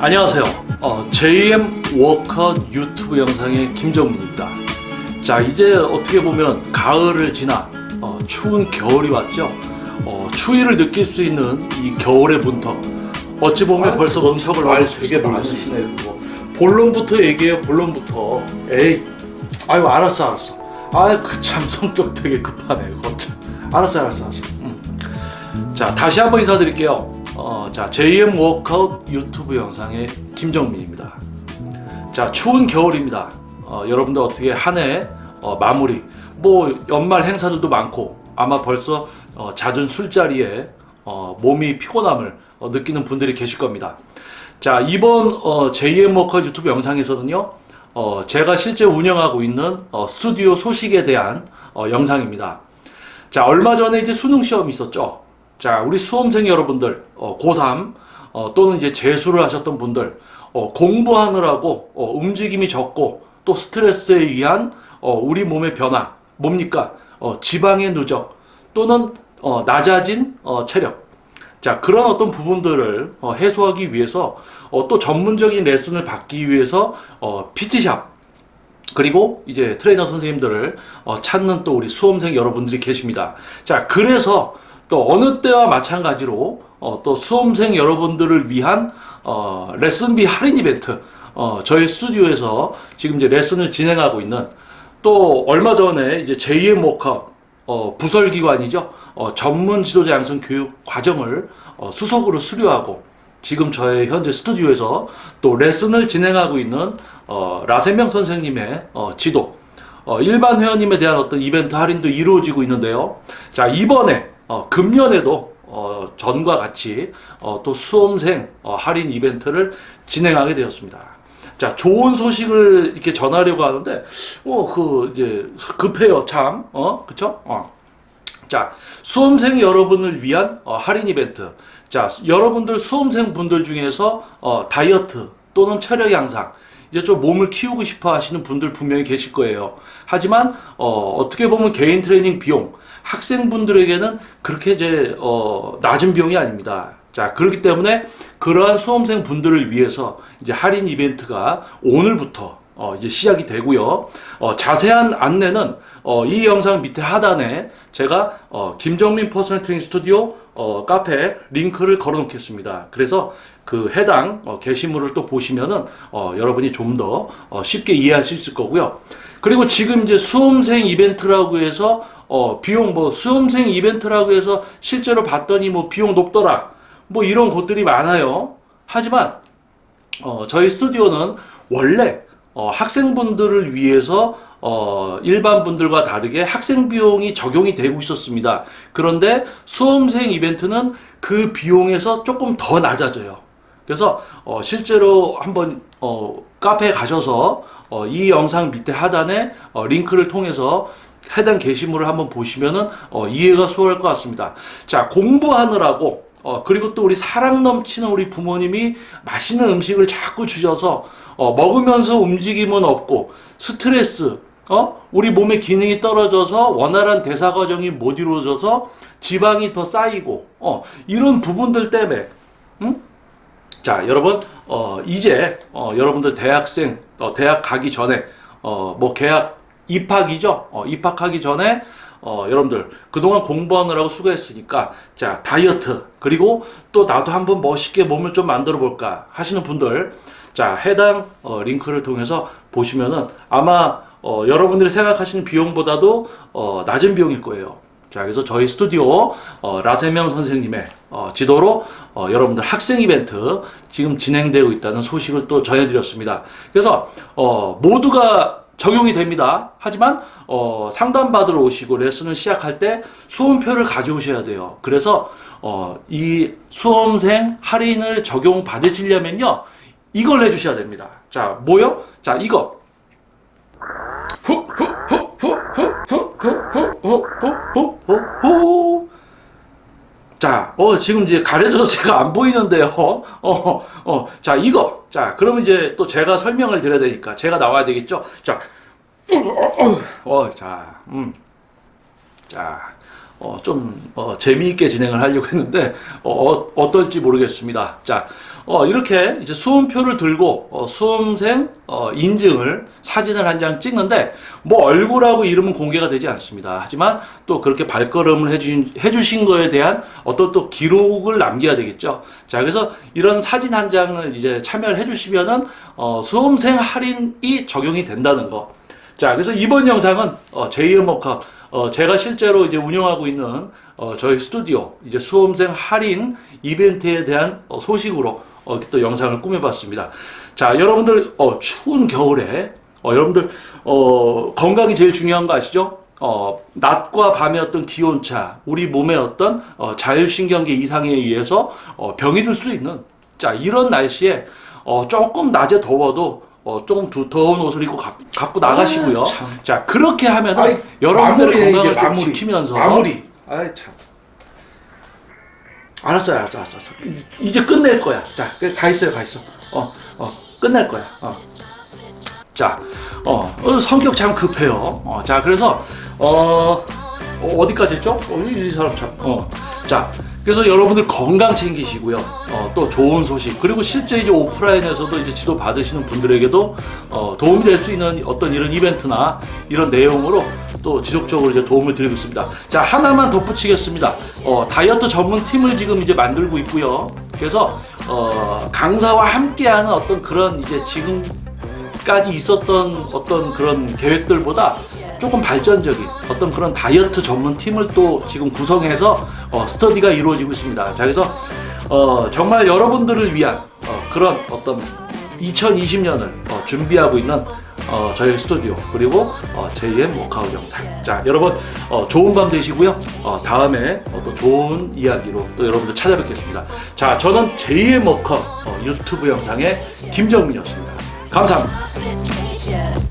안녕하세요. 어, JM 워커 유튜브 영상의 김정민입니다. 자, 이제 어떻게 보면 가을을 지나 어, 추운 겨울이 왔죠. 어, 추위를 느낄 수 있는 이 겨울의 문턱. 어찌 보면 아, 벌써 문턱을 말 넘을 되게 되게 많으시네. 뭐. 본론부터 얘기해요. 본론부터. 에이, 아유 알았어 알았어. 아 그 참 성격 되게 급하네. 거참. 알았어 알았어 알았어. 음. 자 다시 한번 인사드릴게요. 어, 자 JM 워크아웃 유튜브 영상의 김정민입니다. 자 추운 겨울입니다. 어, 여러분들 어떻게 한해 어, 마무리 뭐 연말 행사들도 많고 아마 벌써 어, 잦은 술자리에 어, 몸이 피곤함을 어, 느끼는 분들이 계실 겁니다. 자 이번 어, JM 워커 유튜브 영상에서는요 어, 제가 실제 운영하고 있는 어, 스튜디오 소식에 대한 어, 영상입니다. 자 얼마 전에 이제 수능 시험이 있었죠. 자 우리 수험생 여러분들 어, 고3 어, 또는 이제 재수를 하셨던 분들 어, 공부하느라고 어, 움직임이 적고 또 스트레스에 의한 어, 우리 몸의 변화 뭡니까 어, 지방의 누적 또는 어, 낮아진 어, 체력 자 그런 어떤 부분들을 어, 해소하기 위해서 어, 또 전문적인 레슨을 받기 위해서 어, PT샵 그리고 이제 트레이너 선생님들을 어, 찾는 또 우리 수험생 여러분들이 계십니다. 자 그래서 또 어느 때와 마찬가지로 어, 또 수험생 여러분들을 위한 어, 레슨비 할인 이벤트 어, 저희 스튜디오에서 지금 이제 레슨을 진행하고 있는 또 얼마 전에 이제 JM 워크아웃 어, 부설기관이죠. 어, 전문 지도자 양성 교육 과정을 어, 수석으로 수료하고 지금 저의 현재 스튜디오에서 또 레슨을 진행하고 있는 어, 라세명 선생님의 어, 지도 어, 일반 회원님에 대한 어떤 이벤트 할인도 이루어지고 있는데요. 자 이번에 어, 금년에도 어, 전과 같이 어, 또 수험생 어, 할인 이벤트를 진행하게 되었습니다. 자 좋은 소식을 이렇게 전하려고 하는데 어 그 이제 급해요 참 어 그쵸 어. 자, 수험생 여러분을 위한 어, 할인 이벤트. 자, 수- 여러분들 수험생 분들 중에서 어, 다이어트 또는 체력 향상, 이제 좀 몸을 키우고 싶어 하시는 분들 분명히 계실 거예요. 하지만 어, 어떻게 보면 개인 트레이닝 비용, 학생분들에게는 그렇게 이제 어, 낮은 비용이 아닙니다. 자, 그렇기 때문에 그러한 수험생 분들을 위해서 이제 할인 이벤트가 오늘부터 어, 이제 시작이 되고요. 어, 자세한 안내는 어, 이 영상 밑에 하단에 제가 어, 김정민 퍼스널 트레이닝 스튜디오 어, 카페 링크를 걸어 놓겠습니다. 그래서 그 해당 어, 게시물을 또 보시면은 어, 여러분이 좀더 어, 쉽게 이해할 수 있을 거고요. 그리고 지금 이제 수험생 이벤트라고 해서 어, 비용 뭐 수험생 이벤트라고 해서 실제로 봤더니 뭐 비용 높더라. 뭐 이런 곳들이 많아요. 하지만 어, 저희 스튜디오는 원래 어, 학생분들을 위해서 어, 일반 분들과 다르게 학생 비용이 적용이 되고 있었습니다. 그런데 수험생 이벤트는 그 비용에서 조금 더 낮아져요. 그래서 어, 실제로 한번 어, 카페에 가셔서 어, 이 영상 밑에 하단에 어, 링크를 통해서 해당 게시물을 한번 보시면은 어, 이해가 수월할 것 같습니다. 자 공부하느라고 어, 그리고 또 우리 사랑 넘치는 우리 부모님이 맛있는 음식을 자꾸 주셔서 어, 먹으면서 움직임은 없고 스트레스 어? 우리 몸의 기능이 떨어져서 원활한 대사 과정이 못 이루어져서 지방이 더 쌓이고 어, 이런 부분들 때문에 응? 자, 여러분, 어, 이제, 어, 여러분들 대학생, 어, 대학 가기 전에, 어, 뭐, 계약, 입학이죠? 어, 입학하기 전에, 어, 여러분들, 그동안 공부하느라고 수고했으니까, 자, 다이어트, 그리고 또 나도 한번 멋있게 몸을 좀 만들어 볼까 하시는 분들, 자, 해당, 어, 링크를 통해서 보시면은 아마, 어, 여러분들이 생각하시는 비용보다도, 어, 낮은 비용일 거예요. 자, 그래서 저희 스튜디오 어, 라세명 선생님의 어, 지도로 어, 여러분들 학생 이벤트 지금 진행되고 있다는 소식을 또 전해드렸습니다. 그래서 어, 모두가 적용이 됩니다. 하지만 어, 상담 받으러 오시고 레슨을 시작할 때 수험표를 가져오셔야 돼요. 그래서 어, 이 수험생 할인을 적용 받으시려면요 이걸 해주셔야 됩니다. 자, 뭐요? 자, 이거 후 후 후 후 후 후 후 후 후 후 자, 어, 지금 이제 가려져서 제가 안 보이는데요. 어, 어, 자, 이거. 자, 그러면 이제 또 제가 설명을 드려야 되니까 제가 나와야 되겠죠? 자, 어, 자, 음. 자, 어, 좀 어, 재미있게 진행을 하려고 했는데 어, 어, 떨지 모르겠습니다. 자, 어, 이렇게 이제 수험표를 들고 어, 수험생 어, 인증을 사진을 한 장 찍는데 뭐 얼굴하고 이름은 공개가 되지 않습니다. 하지만 또 그렇게 발걸음을 해주신, 해주신 거에 대한 어떤 또 기록을 남겨야 되겠죠. 자, 그래서 이런 사진 한 장을 이제 참여를 해주시면은 어, 수험생 할인이 적용이 된다는 거. 자, 그래서 이번 영상은 어, 제2의 머컵, 어, 제가 실제로 이제 운영하고 있는 어, 저희 스튜디오 이제 수험생 할인 이벤트에 대한 어, 소식으로 어, 또 영상을 꾸며봤습니다. 자, 여러분들 어, 추운 겨울에 어, 여러분들 어, 건강이 제일 중요한 거 아시죠? 어, 낮과 밤의 어떤 기온차, 우리 몸의 어떤 어, 자율신경계 이상에 의해서 어, 병이 들 수 있는 자 이런 날씨에 어, 조금 낮에 더워도 어, 조금 두터운 옷을 입고 가, 갖고 나가시고요. 아, 참. 자 그렇게 하면 아이, 여러분들의 마무리해, 건강을 이제 좀 마무리. 지키면서 마무리. 아이 참. 알았어요, 알았어, 알았어, 알았어. 이- 이제 끝낼 거야. 자, 그, 가 있어요, 가 있어. 어, 어, 끝낼 거야. 어. 자, 어, 어, 성격 참 급해요. 어, 자, 그래서 어, 어, 어디까지 했죠? 어, 이, 이 사람 참. 어, 자, 그래서 여러분들 건강 챙기시고요. 어, 또 좋은 소식 그리고 실제 이제 오프라인에서도 이제 지도 받으시는 분들에게도 어, 도움이 될 수 있는 어떤 이런 이벤트나 이런 내용으로 또 지속적으로 이제 도움을 드리고 있습니다. 자 하나만 덧붙이겠습니다. 어, 다이어트 전문 팀을 지금 이제 만들고 있고요. 그래서 어, 강사와 함께하는 어떤 그런 이제 지금 까지 있었던 어떤 그런 계획들보다 조금 발전적인 어떤 그런 다이어트 전문 팀을 또 지금 구성해서 어, 스터디가 이루어지고 있습니다. 자, 그래서 어, 정말 여러분들을 위한 어, 그런 어떤 2020년을 어, 준비하고 있는 어, 저희 스튜디오 그리고 어, 제2의 모카우 영상. 자, 여러분 어, 좋은 밤 되시고요. 어, 다음에 어, 또 좋은 이야기로 또 여러분들 찾아뵙겠습니다. 자, 저는 제2의 모카우 어, 유튜브 영상의 김정민이었습니다. 감사합니다.